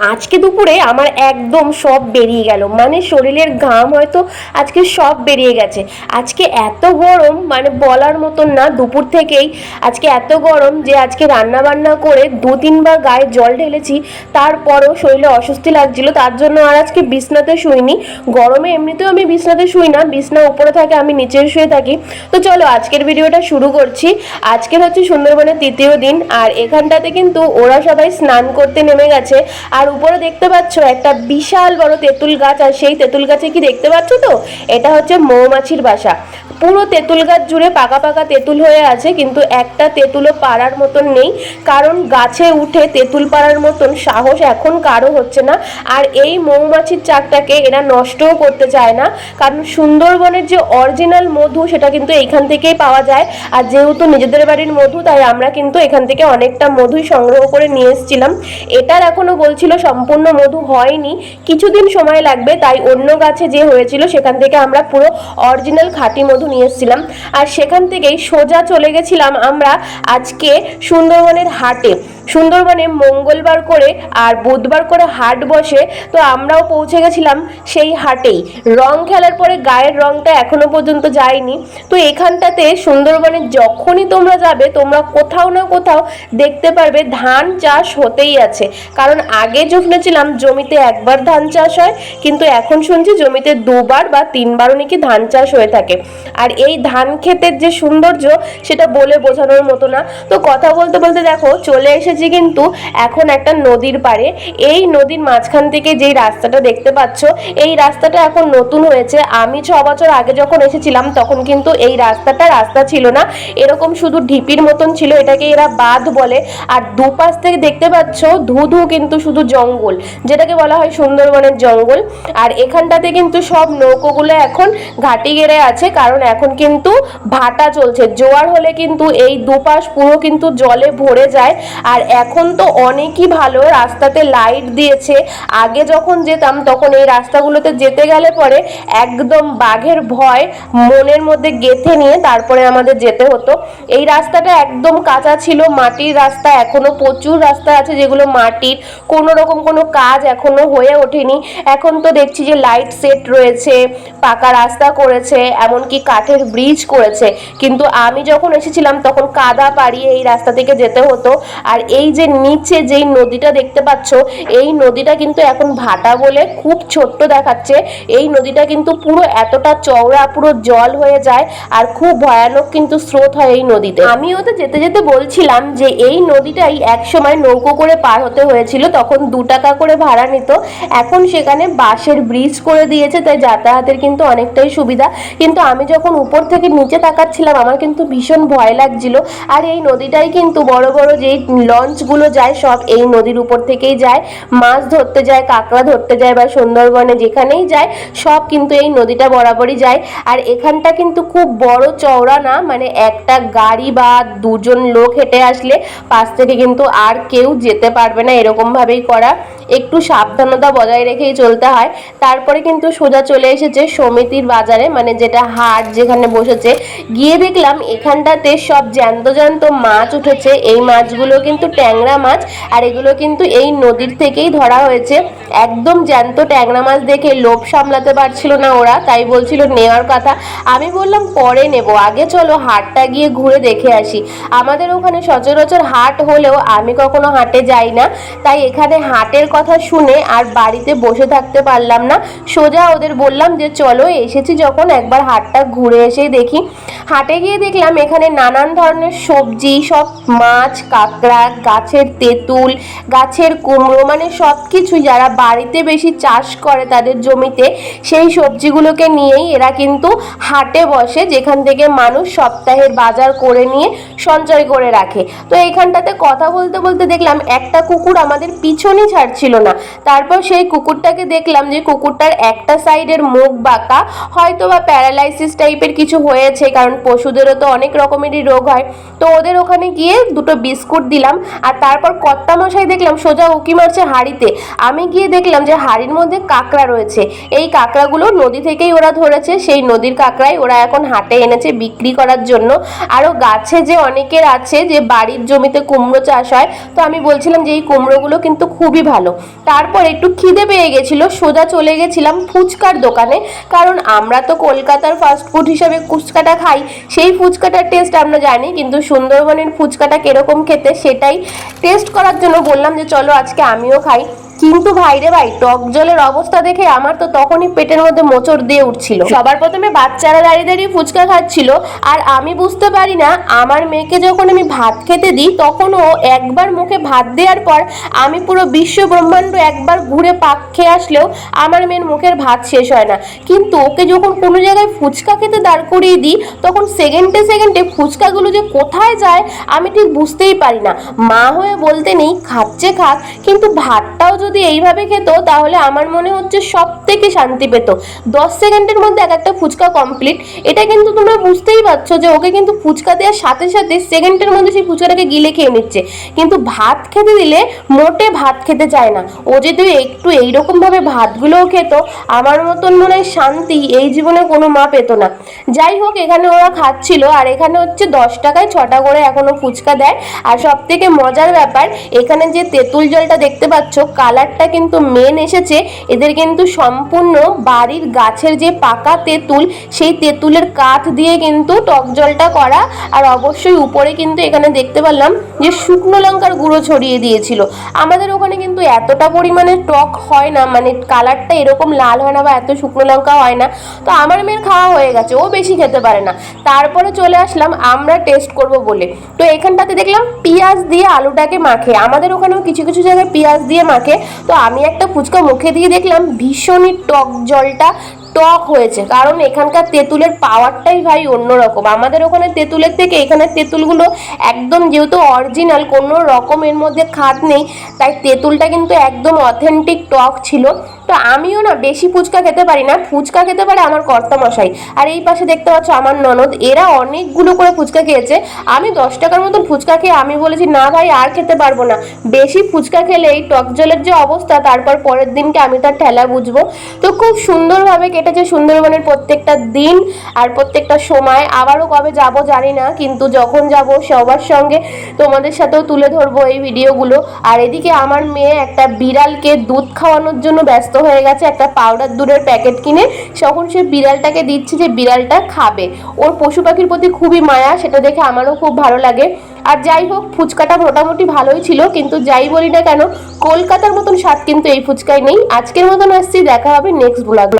আজকে দুপুরে আমার একদম সব বেরিয়ে গেল। মানে শরীরের ঘাম হয়তো আজকে সব বেরিয়ে গেছে। আজকে এত গরম মানে বলার মতন না, দুপুর থেকেই আজকে এত গরম যে আজকে রান্না বান্না করে দু তিনবার গায়ে জল ঢেলেছি, তারপরেও শরীরে অস্বস্তি লাগছিল। তার জন্য আর আজকে বিছনাতে শুইনি। গরমে এমনিতেও আমি বিছনাতে শুই না, বিছনা উপরে থাকে, আমি নিচে শুয়ে থাকি। তো চলো আজকের ভিডিওটা শুরু করছি। আজকের হচ্ছে সুন্দরবনের তৃতীয় দিন, আর এখানটাতে কিন্তু ওরা সবাই স্নান করতে নেমে গেছে। আর উপরে দেখতে পাচ্ছ একটা বিশাল বড় তেঁতুল গাছ, আর সেই তেঁতুল গাছে কি দেখতে পাচ্ছ তো? এটা হচ্ছে মৌমাছির বাসা। পুরো তেঁতুল গাছ জুড়ে পাকা পাকা তেঁতুল হয়ে আছে, কিন্তু একটা তেঁতুলও পাড়ার মতন নেই। কারণ গাছে উঠে তেঁতুল পাড়ার মতন সাহস এখন কারও হচ্ছে না। আর এই মৌমাছির চাকটাকে এরা নষ্টও করতে চায় না। কারণ সুন্দরবনের যে অরিজিনাল মধু, সেটা কিন্তু এইখান থেকেই পাওয়া যায়। আর যেহেতু নিজেদের বাড়ির মধু, তাই আমরা কিন্তু এখান থেকে অনেকটা মধুই সংগ্রহ করে নিয়ে এসেছিলাম। এটার এখনও বলছিল সম্পূর্ণ মধু হয়নি। কিছুদিন সময় লাগবে, তাই অন্য গাছে যে হয়েছিল, সেখান থেকে আমরা পুরো অরিজিনাল খাঁটি মধু নিয়ে এসেছিলাম আর সেখান থেকেই সোজা চলে গেছিলাম আমরা আজকে সুন্দরবনের হাটে। সুন্দরবনে মঙ্গলবার করে আর বুধবার করে হাট বসে, তো আমরাও পৌঁছে গেছিলাম সেই হাটেই। রং খেলার পরে গায়ের রংটা এখনও পর্যন্ত যায়নি। তো এখানটাতে সুন্দরবনে যখনই তোমরা যাবে, তোমরা কোথাও না কোথাও দেখতে পারবে ধান চাষ হতেই আছে। কারণ আগে শুনেছিলাম জমিতে একবার ধান চাষ হয়, কিন্তু এখন শুনছি জমিতে দুবার বা তিনবারও নাকি ধান চাষ হয়ে থাকে। আর এই ধান ক্ষেতের যে সৌন্দর্য, সেটা বলে বোঝানোর মতো না। তো কথা বলতে বলতে দেখো, চলে এসেছি কিন্তু এখন একটা নদীর পাড়ে। এই নদীর মাঝখান থেকে যেই রাস্তাটা দেখতে পাচ্ছ, এই রাস্তাটা এখন নতুন হয়েছে। আমি ছ বছর আগে যখন এসেছিলাম, তখন কিন্তু এই রাস্তাটা রাস্তা ছিল না। এরকম শুধু ঢিপির মতন ছিল, এটাকে এরা বাঁধ বলে। আর দুপাশ থেকে দেখতে পাচ্ছ ধু ধু কিন্তু শুধু জঙ্গল, যেটাকে বলা হয় সুন্দরবনের জঙ্গল। আর এখানটাতে কিন্তু সব নৌকোগুলো এখন ঘাটি গেড়ে আছে, কারণ এখন কিন্তু ভাটা চলছে। জোয়ার হলে কিন্তু এই দুপাশ পুরো কিন্তু জলে ভরে যায়। আর এখন তো অনেকই ভালো রাস্তাতে লাইট দিয়েছে। আগে যখন যেতাম তখন এই রাস্তাগুলোতে যেতে গেলে পরে একদম বাঘের ভয়, মনের মধ্যে গেঁথে নিয়ে তারপরে আমাদের যেতে হতো। এই রাস্তাটা একদম কাঁচা ছিল, মাটির রাস্তা, এখনও প্রচুর রাস্তা আছে যেগুলো মাটির। কোনো রকম কোনো কাজ এখনও হয়ে ওঠেনি। এখন তো দেখছি যে লাইট সেট রয়েছে, পাকা রাস্তা করেছে, এমনকি কাঠের ব্রিজ করেছে। কিন্তু আমি যখন এসেছিলাম, তখন কাদা পাড়িয়ে এই রাস্তা থেকে যেতে হতো। আর এই যে নিচে যেই নদীটা দেখতে পাচ্ছ, এই নদীটা কিন্তু এখন ভাটা বলে খুব ছোট্ট দেখাচ্ছে। এই নদীটা কিন্তু পুরো এতটা চওড়া, পুরো জল হয়ে যায় আর খুব ভয়ানক কিন্তু স্রোত হয় এই নদীতে। আমিও তো যেতে যেতে বলছিলাম যে এই নদীটাই একসময় নৌকো করে পার হতে হয়েছিল, তখন দু টাকা করে ভাড়া নিত। এখন সেখানে বাঁশের ব্রিজ করে দিয়েছে, তাই যাতায়াতের কিন্তু অনেকটাই সুবিধা। কিন্তু আমি যখন উপর থেকে নিচে তাকাচ্ছিলাম, আমার কিন্তু ভীষণ ভয় লাগছিল। আর এই নদীটাই কিন্তু বড় বড় যেই লঞ্চগুলো যায়, সব এই নদীর উপর থেকেই যায়। মাছ ধরতে যায়, কাঁকড়া ধরতে যায় বা সুন্দরবনে যেখানেই যায়, সব কিন্তু এই নদীটা বরাবরই যায়। আর এখানটা কিন্তু খুব বড় চওড়া না মানে একটা গাড়ি বা দুজন লোক হেঁটে আসলে পাশ থেকে কিন্তু আর কেউ যেতে পারবে না এরকমভাবেই করা। একটু সাবধানতা বজায় রেখেই চলতে হয়। তারপরে কিন্তু সোজা চলে এসেছে সমিতির বাজারে মানে যেটা হাট যেখানে বসেছে। গিয়ে দেখলাম এখানটাতে সব জ্যান্ত জ্যান্ত মাছ উঠেছে। এই মাছগুলো কিন্তু ট্যাংরা মাছ, আর এগুলো কিন্তু এই নদীর থেকেই ধরা হয়েছে। একদম জ্যান্ত ট্যাংরা মাছ দেখে লোভ সামলাতে পারছিল না ওরা, তাই বলছিল, নেওয়ার কথা। আমি বললাম, পরে নেব। আগে চলো, হাটটা গিয়ে ঘুরে দেখে আসি। আমাদের ওখানে সচরাচর হাট হলেও আমি কখনো হাটে যাই না। তাই এখানে হাটের কথা শুনে আর বাড়িতে বসে থাকতে পারলাম না। সোজা ওদের বললাম যে, চলো, এসেছি যখন, একবার হাটটা ঘুরে এসে দেখি। হাটে গিয়ে দেখলাম এখানে নানান ধরনের সবজি, সব মাছ, কাঁকড়া, গাছের তেঁতুল, গাছের কুমড়ো মানে সব কিছু যারা বাড়িতে বেশি চাষ করে তাদের জমিতে, সেই সবজিগুলোকে নিয়েই এরা কিন্তু হাটে বসে, যেখান থেকে মানুষ সপ্তাহের বাজার করে নিয়ে সঞ্চয় করে রাখে। তো এইখানটাতে কথা বলতে বলতে দেখলাম একটা কুকুর আমাদের পিছনই ছাড়ছিল না। তারপর সেই কুকুরটাকে দেখলাম যে কুকুরটার একটা সাইডের মুখ বাঁকা হয়তো বা প্যারালাইসিস টাইপের কিছু হয়েছে, কারণ পশুদেরও তো অনেক রকমেরই রোগ হয়। তো ওদের ওখানে গিয়ে দুটো বিস্কুট দিলাম, আর তারপর কর্তা মশাই দেখলাম সোজা উকি মারছে হাড়িতে। আমি গিয়ে দেখলাম যে হাড়ির মধ্যে কাঁকড়া রয়েছে। এই কাঁকড়াগুলো নদী থেকেই ওরা ধরেছে, সেই নদীর কাঁকড়াই ওরা এখন হাটে এনেছে বিক্রি করার জন্য। আরও গাছে যে অনেকের আছে যে বাড়ির জমিতে কুমড়ো চাষ হয়, তো আমি বলছিলাম যে এই কুমড়োগুলো কিন্তু খুবই ভালো। তারপর একটু খিদে পেয়ে গেছিল, সোজা চলে গেছিলাম ফুচকার দোকানে। কারণ আমরা তো কলকাতার ফাস্ট ফুড হিসাবে ফুচকাটা খাই, সেই ফুচকাটার টেস্ট আমরা জানি, কিন্তু সুন্দরবনের ফুচকাটা কীরকম খেতে সেটাই টেস্ট করার জন্য বললাম যে চলো আজকে আমিও খাই। কিন্তু ভাই রে ভাই, টক জলের অবস্থা দেখে আমার তো তখনই পেটের মধ্যে মোচড় দিয়ে উঠছিল। সবার প্রথমে বাচ্চারা দাঁড়িয়ে দাঁড়িয়ে ফুচকা খাচ্ছিল, আর আমি বুঝতে পারি না, আমার মেয়েকে যখন আমি ভাত খেতে দিই, তখন ও একবার মুখে ভাত দেওয়ার পর আমি পুরো বিশ্ব ব্রহ্মাণ্ড একবার ঘুরে পাক খেয়ে আসলেও আমার মেয়ের মুখের ভাত শেষ হয় না। কিন্তু ওকে যখন কোনো জায়গায় ফুচকা খেতে দাঁড় করিয়ে দিই, তখন সেকেন্ডে সেকেন্ডে ফুচকাগুলো যে কোথায় যায়, আমি ঠিক বুঝতেই পারি না। মা হয়ে বলতে নেই, খাচ্ছে খাক, কিন্তু ভাতটাও যদি এইভাবে খেত, তাহলে আমার মনে হচ্ছে সব থেকে শান্তি পেত। দশ সেকেন্ডের মধ্যে এক একটা ফুচকা কমপ্লিট এটা কিন্তু তোমরা বুঝতেই পারছ যে ওকে কিন্তু ফুচকা দেওয়ার সাথে সাথে সেকেন্ডের মধ্যে সেই ফুচকাটাকে গিলে খেয়ে নিচ্ছে। কিন্তু ভাত খেতে দিলে মোটে ভাত খেতে চায় না। ও যদি একটু এইরকমভাবে ভাতগুলোও খেত, আমার মতন মনে হয় শান্তি এই জীবনে কোনো মা পেত না। যাই হোক, এখানে ওরা খাচ্ছিল, আর এখানে হচ্ছে দশ টাকায় ছটা করে এখনও ফুচকা দেয়। আর সব থেকে মজার ব্যাপার, এখানে যে তেঁতুল জলটা দেখতে পাচ্ছ কালারটা কিন্তু মেন এসেছে। এদের কিন্তু সম্পূর্ণ বাড়ির গাছের যে পাকা তেঁতুল, সেই তেঁতুলের কাঠ দিয়ে কিন্তু টক জলটা করা। আর অবশ্যই উপরে কিন্তু এখানে দেখতে পারলাম যে শুকনো লঙ্কার গুঁড়ো ছড়িয়ে দিয়েছিল। আমাদের ওখানে কিন্তু এতটা পরিমাণে টক হয় না মানে কালারটা এরকম লাল হয় না বা এত শুকনো লঙ্কা হয় না। তো আমার মেয়ের খাওয়া হয়ে গেছে, ও বেশি খেতে পারে না। তারপরে চলে আসলাম, আমরা টেস্ট করব বলে। তো এখানটাতে দেখলাম পেঁয়াজ দিয়ে আলুটাকে মাখে। আমাদের ওখানেও কিছু কিছু জায়গায় পেঁয়াজ দিয়ে মাখে। তো আমি একটা ফুচকা মুখে দিয়ে দেখলাম ভীষণই টক, জলটা টক হয়েছে। কারণ এখানকার তেঁতুলের পাওয়ারটাই ভাই অন্যরকম। আমাদের ওখানে তেঁতুলের থেকে এখানে তেঁতুলগুলো একদম যেহেতু অরিজিনাল কোনো রকমের মধ্যে খাত নেই, তাই তেঁতুলটা কিন্তু একদম অথেন্টিক টক ছিল। তো আমিও না বেশি ফুচকা খেতে পারি না, ফুচকা খেতে পারে আমার কর্তামশাই। আর এই পাশে দেখতে পাচ্ছ আমার ননদ, এরা অনেকগুলো করে ফুচকা খেয়েছে। আমি দশ টাকার মতন ফুচকা খেয়ে আমি বলেছি, না ভাই, আর খেতে পারব না। বেশি ফুচকা খেলে এই টক জলের যে অবস্থা, তারপর পরের দিনকে আমি তার ঠেলা বুঝব। তো খুব সুন্দরভাবে কেটেছে সুন্দরবনের প্রত্যেকটা দিন আর প্রত্যেকটা সময়। আবারও কবে যাব জানি না, কিন্তু যখন যাব সবার সঙ্গে তোমাদের সাথেও তুলে ধরবো এই ভিডিওগুলো। আর এদিকে আমার মেয়ে একটা বিড়ালকে দুধ খাওয়ানোর জন্য ব্যস্ত হয়ে গেছে, একটা পাউডার দুধের প্যাকেট কিনে তখন সে বিড়ালটাকে দিচ্ছে যে বিড়ালটা খাবে। ওর পশু পাখির প্রতি খুবই মায়া, সেটা দেখে আমারও খুব ভালো লাগে। আর যাই হোক, ফুচকাটা মোটামুটি ভালোই ছিল, কিন্তু যাই বলি না কেন, কলকাতার মতন স্বাদ কিন্তু এই ফুচকায় নেই। আজকের মতন আসছি, দেখা হবে নেক্সট ব্লগ